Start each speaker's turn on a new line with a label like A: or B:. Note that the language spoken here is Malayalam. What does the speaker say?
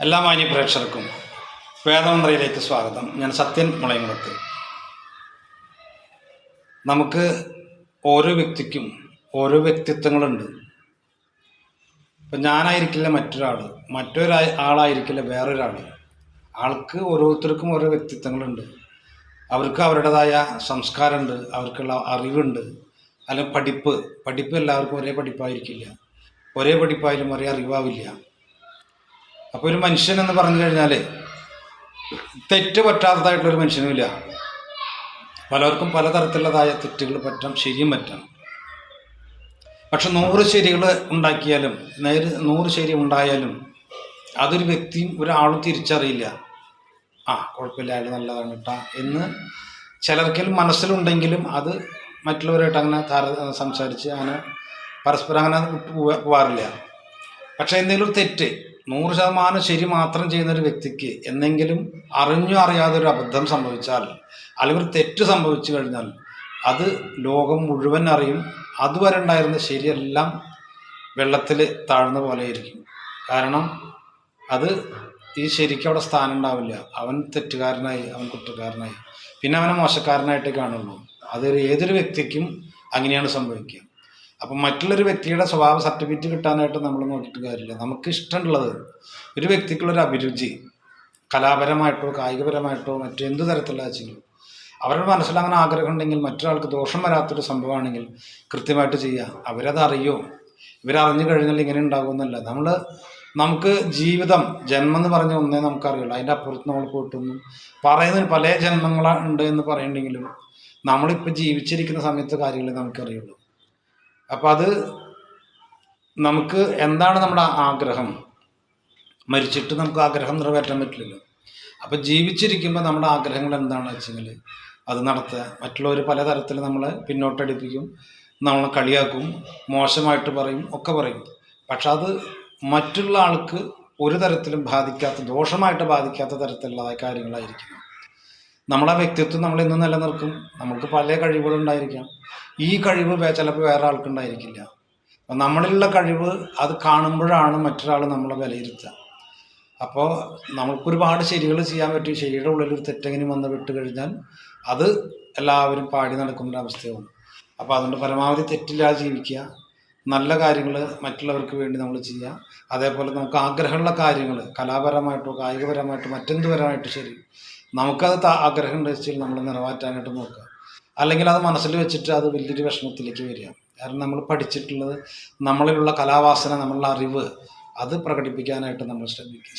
A: എല്ലാ മാന്യ പ്രേക്ഷകർക്കും വേദമന്ത്രയിലേക്ക് സ്വാഗതം. ഞാൻ സത്യൻ മുളയങ്കുളത്ത് നമുക്ക് ഓരോ വ്യക്തിക്കും ഓരോ വ്യക്തിത്വങ്ങളുണ്ട്. ഇപ്പം ഞാനായിരിക്കില്ല മറ്റൊരാൾ മറ്റൊരാ ആളായിരിക്കില്ല വേറൊരാൾ. ആൾക്ക് ഓരോരുത്തർക്കും ഓരോ വ്യക്തിത്വങ്ങളുണ്ട്. അവർക്ക് അവരുടേതായ സംസ്കാരമുണ്ട് അവർക്കുള്ള അറിവുണ്ട്. അല്ലെങ്കിൽ പഠിപ്പ് പഠിപ്പ് എല്ലാവർക്കും ഒരേ പഠിപ്പായിരിക്കില്ല. ഒരേ പഠിപ്പായാലും ഒരേ അറിവാവില്ല. അപ്പോൾ ഒരു മനുഷ്യൻ എന്ന് പറഞ്ഞു കഴിഞ്ഞാൽ തെറ്റ് പറ്റാത്തതായിട്ടുള്ളൊരു മനുഷ്യനുമില്ല. പലർക്കും പലതരത്തിലുള്ളതായ തെറ്റുകൾ പറ്റാം ശരിയും പറ്റാം. പക്ഷെ നൂറ് ശരികൾ ഉണ്ടാക്കിയാലും നേര് നൂറ് ശരി ഉണ്ടായാലും അതൊരു വ്യക്തിയും ഒരാളും തിരിച്ചറിയില്ല. ആ കുഴപ്പമില്ല അയാൾ നല്ലതാണ് കേട്ടാ എന്ന് ചിലർക്കെങ്കിലും മനസ്സിലുണ്ടെങ്കിലും അത് മറ്റുള്ളവരായിട്ട് അങ്ങനെ താര സംസാരിച്ച് അങ്ങനെ പരസ്പരം അങ്ങനെ പോവാറില്ല. പക്ഷേ എന്തെങ്കിലും തെറ്റ് നൂറ് ശതമാനം ശരി മാത്രം ചെയ്യുന്ന ഒരു വ്യക്തിക്ക് എന്തെങ്കിലും അറിഞ്ഞോ അറിയാതെ ഒരു അബദ്ധം സംഭവിച്ചാൽ അല്ലെങ്കിൽ ഒരു തെറ്റ് സംഭവിച്ചു കഴിഞ്ഞാൽ അത് ലോകം മുഴുവൻ അറിയും. അതുവരെ ഉണ്ടായിരുന്ന ശരിയെല്ലാം വെള്ളത്തിൽ താഴ്ന്ന പോലെ ആയിരിക്കും. കാരണം അത് ഈ ശരിക്കും അവിടെ സ്ഥാനം ഉണ്ടാവില്ല. അവൻ തെറ്റുകാരനായി അവൻ കുറ്റക്കാരനായി. പിന്നെ അവനെ മോശക്കാരനായിട്ടേ കാണുള്ളൂ. അതൊരു ഏതൊരു വ്യക്തിക്കും അങ്ങനെയാണ് സംഭവിക്കുക. അപ്പം മറ്റുള്ളൊരു വ്യക്തിയുടെ സ്വഭാവ സർട്ടിഫിക്കറ്റ് കിട്ടാനായിട്ട് നമ്മൾ നോക്കിയിട്ട് കാര്യമില്ല. നമുക്ക് ഇഷ്ടമുള്ളത് ഒരു വ്യക്തിക്കുള്ളൊരു അഭിരുചി കലാപരമായിട്ടോ കായികപരമായിട്ടോ മറ്റെന്ത് തരത്തിലുള്ള വെച്ചെങ്കിലും അവരുടെ മനസ്സിൽ അങ്ങനെ ആഗ്രഹം ഉണ്ടെങ്കിൽ മറ്റൊരാൾക്ക് ദോഷം വരാത്തൊരു സംഭവമാണെങ്കിൽ കൃത്യമായിട്ട് ചെയ്യുക. അവരത് അറിയോ? ഇവരറിഞ്ഞു കഴിഞ്ഞാൽ ഇങ്ങനെ ഉണ്ടാകുമെന്നല്ല നമ്മൾ നമുക്ക് ജീവിതം ജന്മം എന്ന് പറഞ്ഞ ഒന്നേ നമുക്കറിയുള്ളൂ. അതിന്റെ അപ്പുറത്ത് നമ്മൾ പോയിട്ടൊന്നും പറയുന്നതിന് പല ജന്മങ്ങളുണ്ട് എന്ന് പറയുന്നുണ്ടെങ്കിലും നമ്മളിപ്പോൾ ജീവിച്ചിരിക്കുന്ന സമയത്ത് കാര്യങ്ങളെ നമുക്കറിയുള്ളൂ. അപ്പം അത് നമുക്ക് എന്താണ് നമ്മുടെ ആഗ്രഹം? മരിച്ചിട്ട് നമുക്ക് ആഗ്രഹം നിറവേറ്റാൻ പറ്റില്ലല്ലോ. അപ്പം ജീവിച്ചിരിക്കുമ്പോൾ നമ്മുടെ ആഗ്രഹങ്ങൾ എന്താണെന്ന് വെച്ചെങ്കിൽ അത് നടത്തുക. മറ്റുള്ളവർ പലതരത്തിൽ നമ്മളെ പിന്നോട്ടടിപ്പിക്കും നമ്മളെ കളിയാക്കും മോശമായിട്ട് പറയും ഒക്കെ പറയും. പക്ഷെ അത് മറ്റുള്ള ആൾക്ക് ഒരു തരത്തിലും ബാധിക്കാത്ത ദോഷമായിട്ട് ബാധിക്കാത്ത തരത്തിലുള്ള കാര്യങ്ങളായിരിക്കും നമ്മളെ വ്യക്തിത്വം നമ്മൾ ഇന്ന് നിലനിർക്കും നമുക്ക് പല കഴിവുകളുണ്ടായിരിക്കാം ഈ കഴിവ് ചിലപ്പോൾ വേറെ ആൾക്കുണ്ടായിരിക്കില്ല നമ്മളിലുള്ള കഴിവ് അത് കാണുമ്പോഴാണ് മറ്റൊരാൾ നമ്മളെ വിലയിരുത്തുക. അപ്പോൾ നമുക്കൊരുപാട് ശരികൾ ചെയ്യാൻ പറ്റും. ശരിയുടെ ഉള്ളിൽ ഒരു തെറ്റെങ്കിലും വന്ന് വിട്ട് കഴിഞ്ഞാൽ അത് എല്ലാവരും പാടി നടക്കുന്ന ഒരു അവസ്ഥയാവും. അപ്പോൾ അതുകൊണ്ട് പരമാവധി തെറ്റില്ലാതെ ജീവിക്കുക. നല്ല കാര്യങ്ങൾ മറ്റുള്ളവർക്ക് വേണ്ടി നമ്മൾ ചെയ്യുക. അതേപോലെ നമുക്ക് ആഗ്രഹമുള്ള കാര്യങ്ങൾ കലാപരമായിട്ടോ കായികപരമായിട്ടോ മറ്റെന്തുപരമായിട്ടോ ശരി. നമുക്കത് ആഗ്രഹം ഉണ്ട് വെച്ചാൽ നമ്മൾ നിറവേറ്റാനായിട്ട് നോക്കുക. അല്ലെങ്കിൽ അത് മനസ്സിൽ വെച്ചിട്ട് അത് വലിയൊരു വിഷമത്തിലേക്ക് വരിക. കാരണം നമ്മൾ പഠിച്ചിട്ടുള്ളത് നമ്മളിലുള്ള കലാവാസന നമ്മളുടെ അറിവ് അത് പ്രകടിപ്പിക്കാനായിട്ട് നമ്മൾ ശ്രമിക്കുക